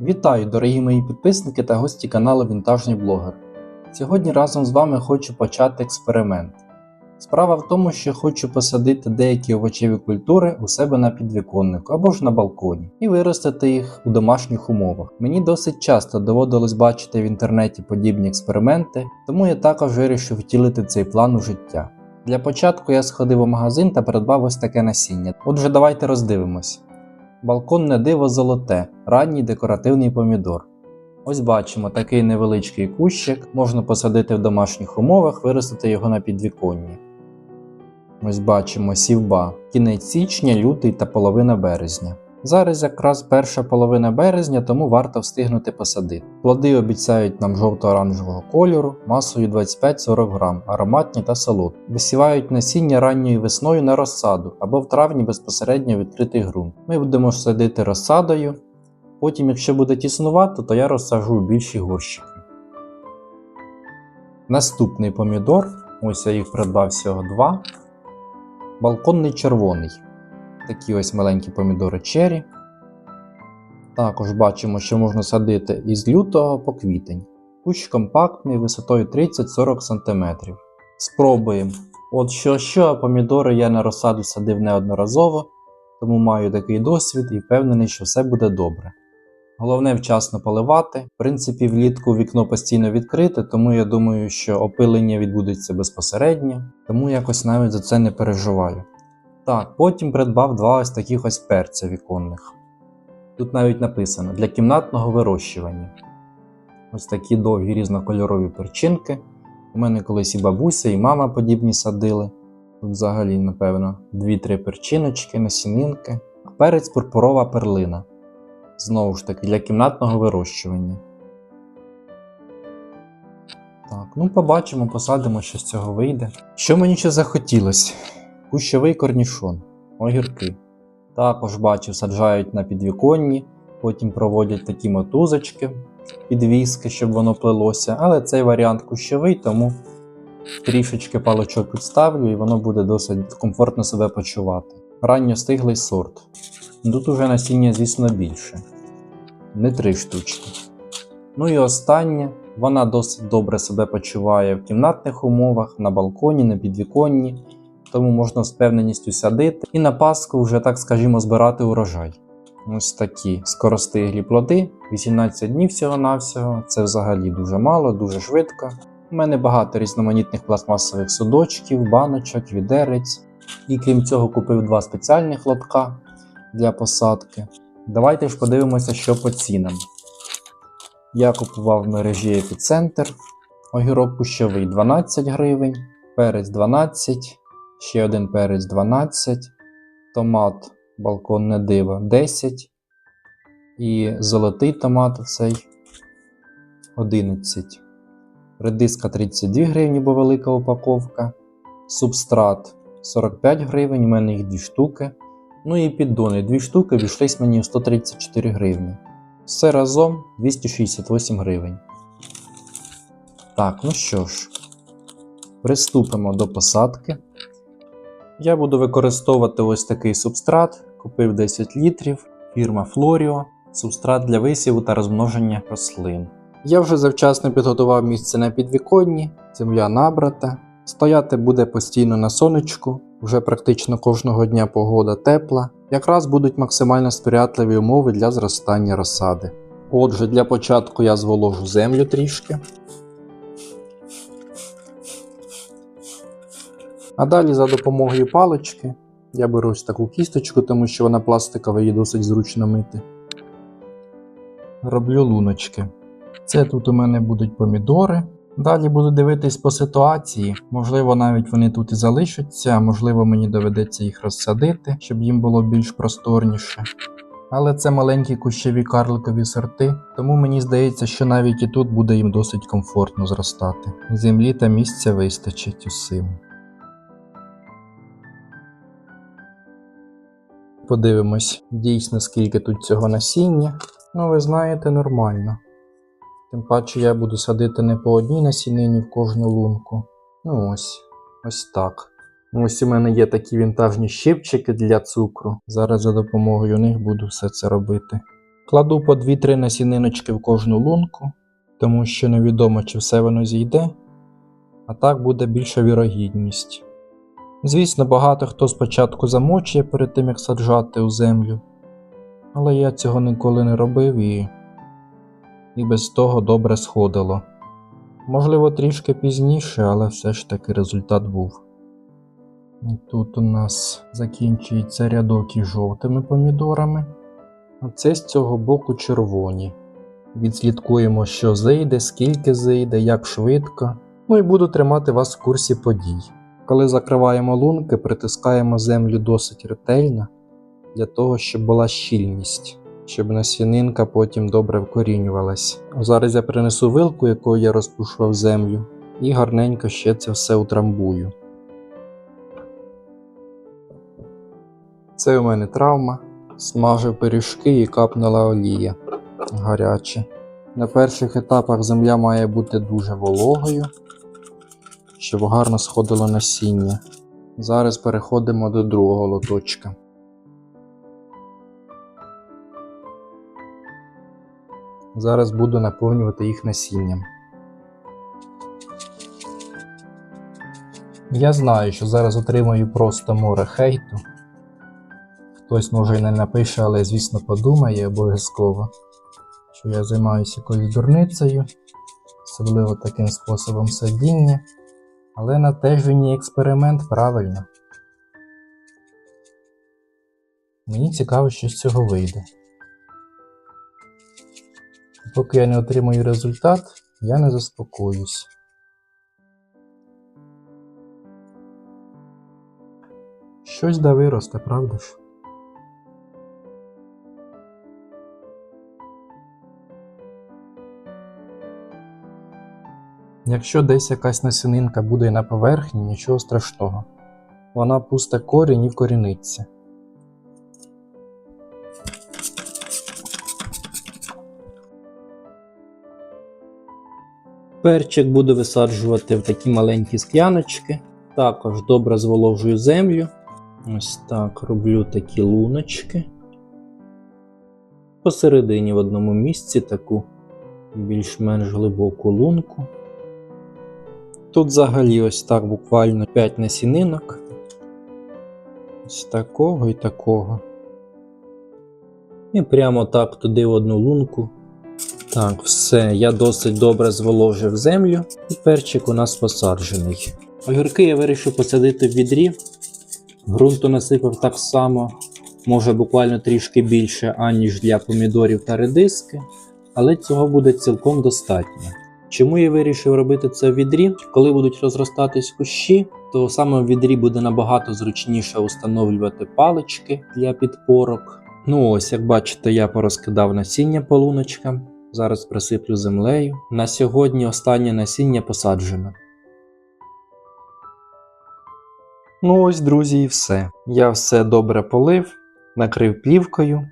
Вітаю, дорогі мої підписники та гості каналу Вінтажний Блогер. Сьогодні разом з вами хочу почати експеримент. Справа в тому, що хочу посадити деякі овочеві культури у себе на підвіконнику або ж на балконі і виростити їх у домашніх умовах. Мені досить часто доводилось бачити в інтернеті подібні експерименти, тому я також вирішив втілити цей план у життя. Для початку я сходив у магазин та придбав ось таке насіння. Отже, давайте роздивимось. Балконне диво золоте, ранній декоративний помідор. Ось бачимо такий невеличкий кущик, можна посадити в домашніх умовах, виростити його на підвіконні. Ось бачимо сівба, кінець січня, лютий та половина березня. Зараз якраз перша половина березня, тому варто встигнути посадити. Плоди обіцяють нам жовто-оранжевого кольору, масою 25-40 грам, ароматні та солодкі. Висівають насіння ранньою весною на розсаду або в травні безпосередньо відкритий ґрунт. Ми будемо садити розсадою. Потім, якщо буде тіснувато, то я розсажу більші горщики. Наступний помідор, ось я їх придбав всього два. Балконний червоний. Такі ось маленькі помідори чері. Також бачимо, що можна садити із лютого по квітень. Кущ компактний висотою 30-40 см. Спробуємо. От що, що, а помідори я на розсаду садив неодноразово, тому маю такий досвід і впевнений, що все буде добре. Головне вчасно поливати. В принципі, влітку вікно постійно відкрите, тому я думаю, що опилення відбудеться безпосередньо, тому якось навіть за це не переживаю. Так, потім придбав два ось таких ось перця віконних. Тут навіть написано для кімнатного вирощування. Ось такі довгі різнокольорові перчинки. У мене колись і бабуся, і мама подібні садили. Тут взагалі, напевно, 2-3 перчиночки, насінинки. Перець пурпурова перлина. Знову ж таки, для кімнатного вирощування. Так, ну побачимо, посадимо, що з цього вийде. Що мені ще захотілося? Кущовий корнішон, огірки. Також бачив, саджають на підвіконні, потім проводять такі мотузочки, підвіски, щоб воно плелося. Але цей варіант кущовий, тому трішечки паличок підставлю і воно буде досить комфортно себе почувати. Ранньо стиглий сорт. Тут уже насіння, звісно, більше. Не три штучки. Ну і останнє. Вона досить добре себе почуває в кімнатних умовах, на балконі, на підвіконні, тому можна з впевненістю садити і на Пасху вже, так скажімо, збирати урожай. Ось такі скоростиглі плоди, 18 днів всього-навсього. Це взагалі дуже мало, дуже швидко. У мене багато різноманітних пластмасових судочків, баночок, відерець. І крім цього, купив два спеціальних лотка для посадки. Давайте ж подивимося, що по цінам. Я купував в мережі епіцентр, огірок кущовий 12 гривень, перець 12, ще один перець 12, томат балконне диво 10 і золотий томат цей 11. Редиска 32 гривні, бо велика упаковка. Субстрат 45 гривень, у мене їх 2 штуки. Ну і піддони 2 штуки обійшлись мені в 134 гривні. Все разом 268 гривень. Так, ну що ж, приступимо до посадки. Я буду використовувати ось такий субстрат. Купив 10 літрів, фірма Florio, субстрат для висіву та розмноження рослин. Я вже завчасно підготував місце на підвіконні, земля набрата. Стояти буде постійно на сонечку, вже практично кожного дня погода тепла. Якраз будуть максимально сприятливі умови для зростання розсади. Отже, для початку я зволожу землю трішки. А далі за допомогою палички я беру ось таку кісточку, тому що вона пластикова її досить зручно мити. Роблю луночки. Це тут у мене будуть помідори. Далі буду дивитись по ситуації. Можливо, навіть вони тут і залишаться, а можливо, мені доведеться їх розсадити, щоб їм було більш просторніше. Але це маленькі кущові карликові сорти, тому мені здається, що навіть і тут буде їм досить комфортно зростати. Землі та місця вистачить усім. Подивимось дійсно, скільки тут цього насіння. Ну, ви знаєте, нормально. Тим паче я буду садити не по одній насінині в кожну лунку. Ну ось, ось так. Ось у мене є такі вінтажні щипчики для цукру. Зараз за допомогою них буду все це робити. Кладу по 2-3 насіниночки в кожну лунку, тому що невідомо, чи все воно зійде, а так буде більша вірогідність. Звісно, багато хто спочатку замочує перед тим, як саджати у землю, але я цього ніколи не робив і, і без того добре сходило. Можливо, трішки пізніше, але все ж таки результат був. І Тут у нас закінчується рядок із жовтими помідорами, а це з цього боку червоні. Відслідкуємо, що зайде, скільки зайде, як швидко. Ну і буду тримати вас в курсі подій. Коли закриваємо лунки, притискаємо землю досить ретельно для того, щоб була щільність, щоб насінинка потім добре вкорінювалась. Зараз я принесу вилку, якою я розпушував землю, і гарненько ще це все утрамбую. Це у мене травма. Смажив пиріжки і капнула олія гаряче. На перших етапах земля має бути дуже вологою, щоб гарно сходило насіння. Зараз переходимо до другого лоточка. Зараз буду наповнювати їх насінням. Я знаю, що зараз отримаю просто море хейту. Хтось може і не напише, але звісно подумає обов'язково, що я займаюся якоюсь дурницею, особливо таким способом садіння. Але на те він експеримент правильно. Мені цікаво, що з цього вийде. Поки я не отримую результат, я не заспокоюсь. Щось да виросте, правда ж? Якщо десь якась насінинка буде на поверхні, нічого страшного. Вона пусте корінь і вкоріниться. Перчик буду висаджувати в такі маленькі скляночки. Також добре зволожую землю. Ось так роблю такі луночки. Посередині в одному місці таку більш-менш глибоку лунку. Тут взагалі ось так буквально 5 насінинок. Ось такого і такого. І прямо так туди в одну лунку. Так, все, я досить добре зволожив землю, і перчик у нас посаджений. Огірки я вирішив посадити в відрі. Ґрунту насипав так само, може буквально трішки більше, аніж для помідорів та редиски, але цього буде цілком достатньо. Чому я вирішив робити це в відрі? Коли будуть розростатись кущі, то саме в відрі буде набагато зручніше установлювати палички для підпорок. Ну ось, як бачите, я порозкидав насіння по луночкам. Зараз присиплю землею. На сьогодні останнє насіння посаджено. Ну ось, друзі, і все. Я все добре полив, накрив плівкою.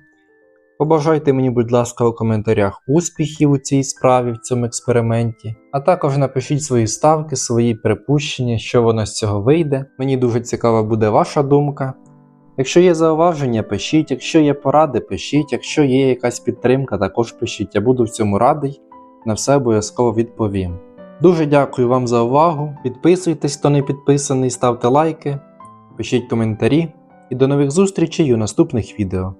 Побажайте мені, будь ласка, у коментарях успіхів у цій справі в цьому експерименті, а також напишіть свої ставки, свої припущення, що воно з цього вийде. Мені дуже цікава буде ваша думка. Якщо є зауваження, пишіть, якщо є поради, пишіть, якщо є якась підтримка, також пишіть. Я буду в цьому радий, на все обов'язково відповім. Дуже дякую вам за увагу. Підписуйтесь, хто не підписаний, ставте лайки, пишіть коментарі і до нових зустрічей у наступних відео.